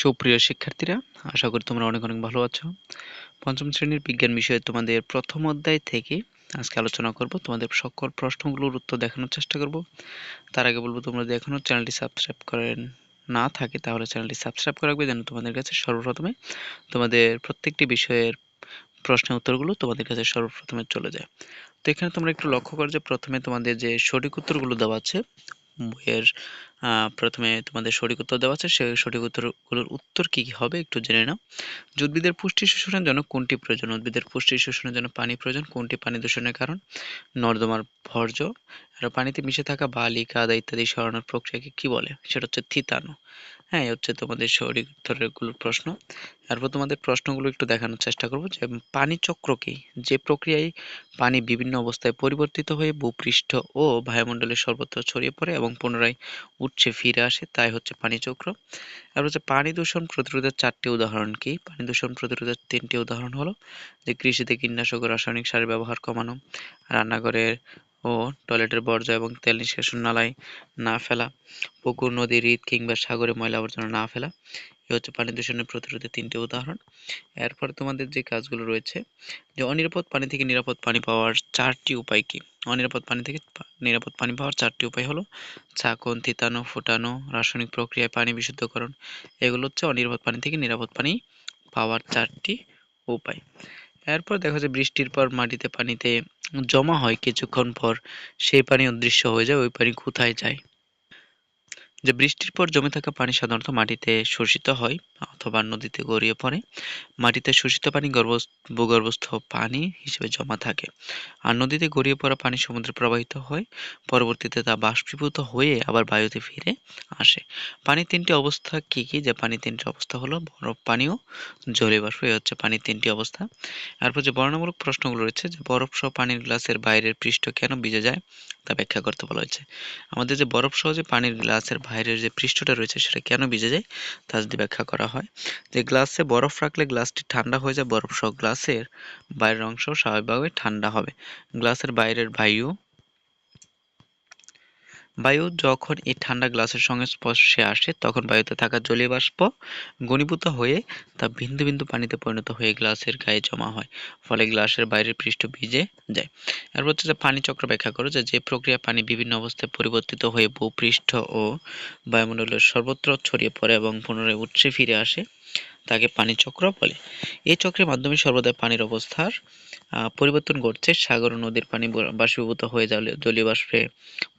সুপ্রিয় শিক্ষার্থীরা, আশা করি তোমরা অনেক অনেক ভালো আছো। পঞ্চম শ্রেণির বিজ্ঞান বিষয়ে তোমাদের প্রথম অধ্যায় থেকে আজকে আলোচনা করব। তোমাদের সকল প্রশ্নগুলোর উত্তর দেখানোর চেষ্টা করব। তার আগে বলব, তোমরা যদি এখনও চ্যানেলটি সাবস্ক্রাইব করেন না থাকে, তাহলে চ্যানেলটি সাবস্ক্রাইব করে রাখবে। যেন তোমাদের কাছে সর্বপ্রথমে তোমাদের প্রত্যেকটি বিষয়ের প্রশ্নের উত্তরগুলো তোমাদের কাছে সর্বপ্রথমে চলে যায়। তো এখানে তোমরা একটু লক্ষ্য করো যে প্রথমে তোমাদের যে সঠিক উত্তরগুলো দেওয়া আছে বইয়ের প্রথমে তোমাদের সঠিক উত্তর দেওয়া আছে সেই সঠিক উত্তরগুলোর উত্তর কি কী হবে একটু জেনে নাও। উদ্ভিদের পুষ্টি শোষণের জন্য কোনটি প্রয়োজন? উদ্ভিদের পুষ্টি শোষণের জন্য পানি প্রয়োজন, কোনটি পানি দূষণের কারণ? নর্দমার ভর্জ আর পানিতে মিশে থাকা বালি কাদা ইত্যাদি সরানোর প্রক্রিয়াকে কি বলে? সেটা হচ্ছে থিতানো হ্যাঁ হচ্ছে তোমাদের উত্তরগুলোর প্রশ্ন। তারপর তোমাদের প্রশ্নগুলো একটু দেখানোর চেষ্টা করব যে পানি চক্র কি? যে প্রক্রিয়ায় পানি বিভিন্ন অবস্থায় পরিবর্তিত হয়ে ভূপৃষ্ঠ ও বায়ুমণ্ডলের সর্বত্র ছড়িয়ে পড়ে এবং পুনরায় উৎসে ফিরে আসে, তাই হচ্ছে পানি চক্র। তারপর হচ্ছে পানি দূষণ প্রতিরোধের চারটি উদাহরণ কি? পানি দূষণ প্রতিরোধের তিনটি উদাহরণ হলো যে, কৃষিতে কীটনাশক ও রাসায়নিক সারের ব্যবহার কমানো, রান্নাঘরের ও টয়লেটের বর্জ্য এবং তেল নিষ্কাশন নালায় না ফেলা, পুকুর, নদী হ্রদ কিংবা সাগরে ময়লা আবর্জনা না ফেলা, এ হচ্ছে পানি দূষণের প্রতিরোধের তিনটি উদাহরণ। এরপর তোমাদের যে কাজগুলো রয়েছে, যে অনিরাপদ পানি থেকে নিরাপদ পানি পাওয়ার চারটি উপায় কি? অনিরাপদ পানি থেকে নিরাপদ পানি পাওয়ার চারটি উপায় হলো ছাকন তিতানো, ফুটানো, রাসায়নিক প্রক্রিয়ায় পানি বিশুদ্ধকরণ, এগুলো হচ্ছে অনিরাপদ পানি থেকে নিরাপদ পানি পাওয়ার চারটি উপায়। এরপর দেখা যায় বৃষ্টির পর মাটিতে পানিতে জমা হয় কিছুক্ষণ পর, সেই পানি অদৃশ্য হয়ে যায়, ওই পানি কোথায় যায়? যে বৃষ্টির পর জমে থাকা পানি সাধারণত মাটিতে শোষিত হয়। অথবা নদীতে গড়িয়ে পড়ে। মাটিতে শোষিত পানি ভূগর্ভস্থ পানি হিসেবে জমা থাকে। আর নদীতে গড়িয়ে পড়া পানি সমুদ্রে প্রবাহিত হয়, পরবর্তীতে তা বাষ্পীভূত হয়ে আবার বায়ুতে ফিরে আসে। পানির তিনটি অবস্থা কি কি? যে পানির তিনটি অবস্থা হলো বরফ পানি ও জলীয় বাষ্প এই হচ্ছে পানির তিনটি অবস্থা। এরপর যে বর্ণনামূলক প্রশ্নগুলো রয়েছে, যে বরফ সহ পানির গ্লাসের বাইরের পৃষ্ঠ কেন ভিজে যায়, তা ব্যাখ্যা করতে বলা হয়েছে। আমাদের যে বরফ সহ যে পানির গ্লাসের বাইরের যে পৃষ্ঠটা রয়েছে, সেটা কেন ভিজে যায়, তা যদি ব্যাখ্যা করা হয়। যে গ্লাসে বরফ রাখলে গ্লাসটি ঠান্ডা হয়ে যায় বরফ সহ গ্লাসের বাইরের অংশ স্বাভাবিকভাবে ঠান্ডা হবে। গ্লাসের বাইরের বায়ু বায়ু যখন এই ঠান্ডা গ্লাসের সঙ্গে স্পর্শে আসে, তখন বায়ুতে থাকা জলীয় বাষ্প ঘনীভূত হয়ে তা বিন্দু বিন্দু পানিতে পরিণত হয়ে গ্লাসের গায়ে জমা হয়, ফলে গ্লাসের বাইরের পৃষ্ঠ ভিজে যায়। এরপর হচ্ছে যে পানি চক্র ব্যাখ্যা করো যে যে প্রক্রিয়া পানি বিভিন্ন অবস্থায় পরিবর্তিত হয়ে ভূপৃষ্ঠ ও বায়ুমণ্ডলের সর্বত্র ছড়িয়ে পড়ে এবং পুনরায় উৎসে ফিরে আসে, তাকে পানি চক্র বলে। এই চক্রের মাধ্যমে সর্বদা পানির অবস্থার পরিবর্তন ঘটছে। সাগর নদীর পানি বাষ্পীভূত হয়ে জলীয় বাষ্পে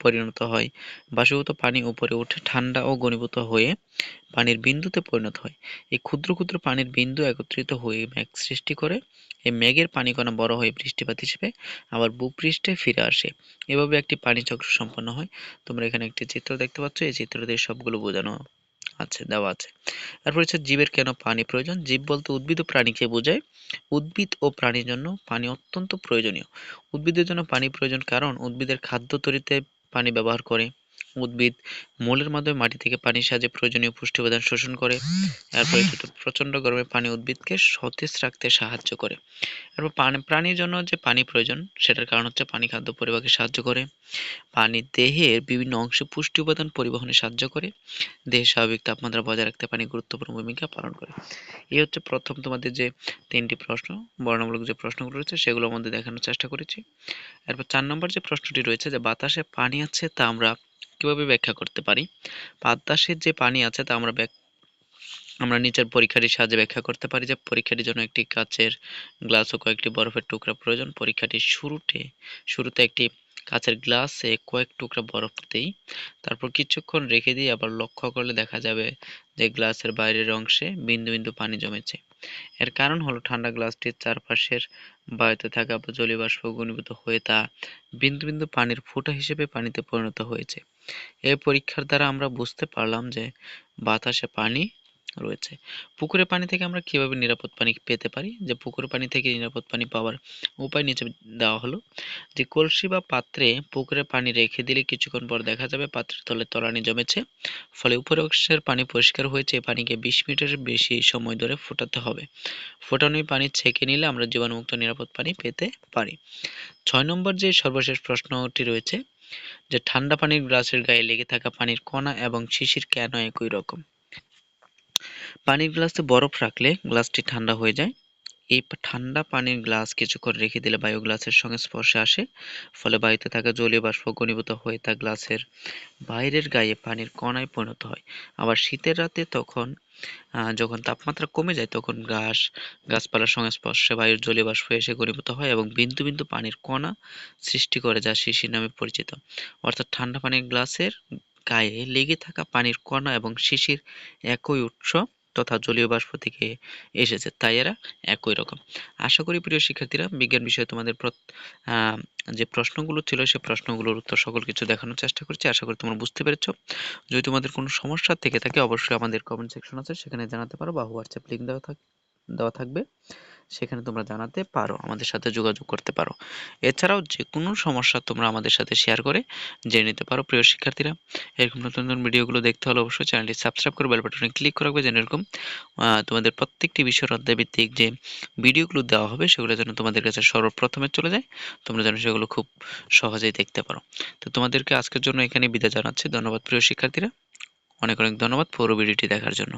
পরিণত হয়। বাষ্পীভূত পানি উপরে উঠে ঠান্ডা ও ঘনীভূত হয়ে পানির বিন্দুতে পরিণত হয়। এই ক্ষুদ্র ক্ষুদ্র পানির বিন্দু একত্রিত হয়ে মেঘ সৃষ্টি করে। এই মেঘের পানিকণা বড় হয়ে বৃষ্টিপাত হিসেবে আবার ভূপৃষ্ঠে ফিরে আসে। এভাবে একটি পানি চক্র সম্পন্ন হয়। তোমরা এখানে একটি চিত্র দেখতে পাচ্ছ। এই চিত্র দিয়ে সবগুলো বোঝানো আছে, দেওয়া আছে। তারপর হচ্ছে জীবের কেন পানি প্রয়োজন? জীব বলতে উদ্ভিদ ও প্রাণীকে বোঝায়। উদ্ভিদ ও প্রাণীর জন্য পানি অত্যন্ত প্রয়োজনীয়। উদ্ভিদের জন্য পানি প্রয়োজন কারণ উদ্ভিদের খাদ্য তৈরিতে পানি ব্যবহার করে। উদ্ভিদ মূলের মাধ্যমে মাটি থেকে পানির সাহায্যে প্রয়োজনীয় পুষ্টি উপাদান শোষণ করে। এরপরে প্রচণ্ড গরমে পানি উদ্ভিদকে সতেজ রাখতে সাহায্য করে। এরপর পানি, প্রাণীর জন্য যে পানি প্রয়োজন, সেটার কারণ হচ্ছে পানি খাদ্য পরিবাহকে সাহায্য করে। পানি দেহের বিভিন্ন অংশে পুষ্টি উপাদান পরিবহনে সাহায্য করে। দেহের স্বাভাবিক তাপমাত্রা বজায় রাখতে পানি গুরুত্বপূর্ণ ভূমিকা পালন করে। এই হচ্ছে প্রথম তোমাদের যে তিনটি প্রশ্ন বর্ণমূলক যে প্রশ্নগুলো রয়েছে, সেগুলোর মধ্যে দেখানোর চেষ্টা করেছি। এরপর চার নম্বর যে প্রশ্নটি রয়েছে যে বাতাসে পানি আছে তা আমরা কীভাবে ব্যাখ্যা করতে পারি? বাতাসের যে পানি আছে তা আমরা আমরা নিচের পরীক্ষাটির সাহায্যে ব্যাখ্যা করতে পারি যে পরীক্ষাটির জন্য একটি কাচের গ্লাস ও কয়েকটি বরফের টুকরা প্রয়োজন। পরীক্ষাটির শুরুতে শুরুতে একটি কাচের গ্লাসে কয়েক টুকরা বরফ দিই। তারপর কিছুক্ষণ রেখে দিই আবার লক্ষ্য করলে দেখা যাবে যে গ্লাসের বাইরের অংশে বিন্দু বিন্দু পানি জমেছে। এর কারণ হলো ঠান্ডা গ্লাসটির চারপাশের বায়ুতে থাকা জলীয় বাষ্প ঘনীভূত হয়ে তা বিন্দু বিন্দু পানির ফোঁটা হিসেবে পানিতে পরিণত হয়েছে। এই পরীক্ষার দ্বারা আমরা বুঝতে পারলাম যে বাতাসে পানি রয়েছে। পুকুরের পানি থেকে আমরা কীভাবে নিরাপদ পানি পেতে পারি? যে পুকুরের পানি থেকে নিরাপদ পানি পাওয়ার উপায় নিচে দেওয়া হলো যে কলসি বা পাত্রে পুকুরের পানি রেখে দিলে কিছুক্ষণ পর দেখা যাবে পাত্রের তলে তলানি জমেছে। ফলে উপরের অংশের পানি পরিষ্কার হয়েছে পানিকে বিশ মিনিটের বেশি সময় ধরে ফোটাতে হবে। ফোটানো পানি ছেঁকে নিলে আমরা জীবাণুমুক্ত নিরাপদ পানি পেতে পারি। ছয় নম্বর যে সর্বশেষ প্রশ্নটি রয়েছে যে ঠান্ডা পানির গ্লাসের গায়ে লেগে থাকা পানির কণা এবং শিশির কেন একই রকম? পানির গ্লাসে বরফ রাখলে গ্লাসটি ঠান্ডা হয়ে যায়। এই ঠান্ডা পানির গ্লাস কিছুক্ষণ রেখে দিলে বায়ু গ্লাসের সঙ্গে স্পর্শে আসে, ফলে বায়ুতে থাকা জলীয় বাষ্প ঘনীভূত হয়ে তা গ্লাসের বাইরের গায়ে পানির কণায় পরিণত হয়। আবার শীতের রাতে তখন যখন তাপমাত্রা কমে যায়, তখন ঘাস গাছপালার সংস্পর্শে বায়ুর জলীয় বাষ্প এসে ঘনীভূত হয় এবং বিন্দু বিন্দু পানির কণা সৃষ্টি করে যা শিশির নামে পরিচিত। অর্থাৎ ঠান্ডা পানির গ্লাসের গায়ে লেগে থাকা পানির কণা এবং শিশির একই উৎস। তথা জলীয় বাষ্প থেকে এসেছে। তাই এরা একই রকম। আশা করি প্রিয় শিক্ষার্থীরা, বিজ্ঞান বিষয়ে তোমাদের যে প্রশ্নগুলো ছিল, সে প্রশ্নগুলোর উত্তর সকল কিছু দেখানোর চেষ্টা করছি। আশা করি তোমরা বুঝতে পেরেছ। যদি তোমাদের কোনো সমস্যা থেকে থাকে, অবশ্যই আমাদের কমেন্ট সেকশন আছে, সেখানে জানাতে পারো বা হোয়াটসঅ্যাপ লিঙ্ক দেওয়া থাক দেওয়া থাকবে, সেখানে তোমরা জানাতে পারো, আমাদের সাথে যোগাযোগ করতে পারো। এছাড়াও যে কোনো সমস্যা তোমরা আমাদের সাথে শেয়ার করে জেনে নিতে পারো, প্রিয় শিক্ষার্থীরা। এরকম নতুন নতুন ভিডিওগুলো দেখতে হলে অবশ্যই চ্যানেলটি সাবস্ক্রাইব করে বেল বাটনে ক্লিক করে রাখবে, যেন এরকম তোমাদের প্রত্যেকটি বিষয়ের অধ্যায় ভিত্তিক যে ভিডিওগুলো দেওয়া হবে, সেগুলো যেন তোমাদের কাছে সর্বপ্রথমে চলে যায়, তোমরা যেন সেগুলো খুব সহজেই দেখতে পারো। তো তোমাদেরকে আজকের জন্য এখানে বিদায় জানাচ্ছি। ধন্যবাদ, প্রিয় শিক্ষার্থীরা। অনেক অনেক ধন্যবাদ পুরো ভিডিওটি দেখার জন্য।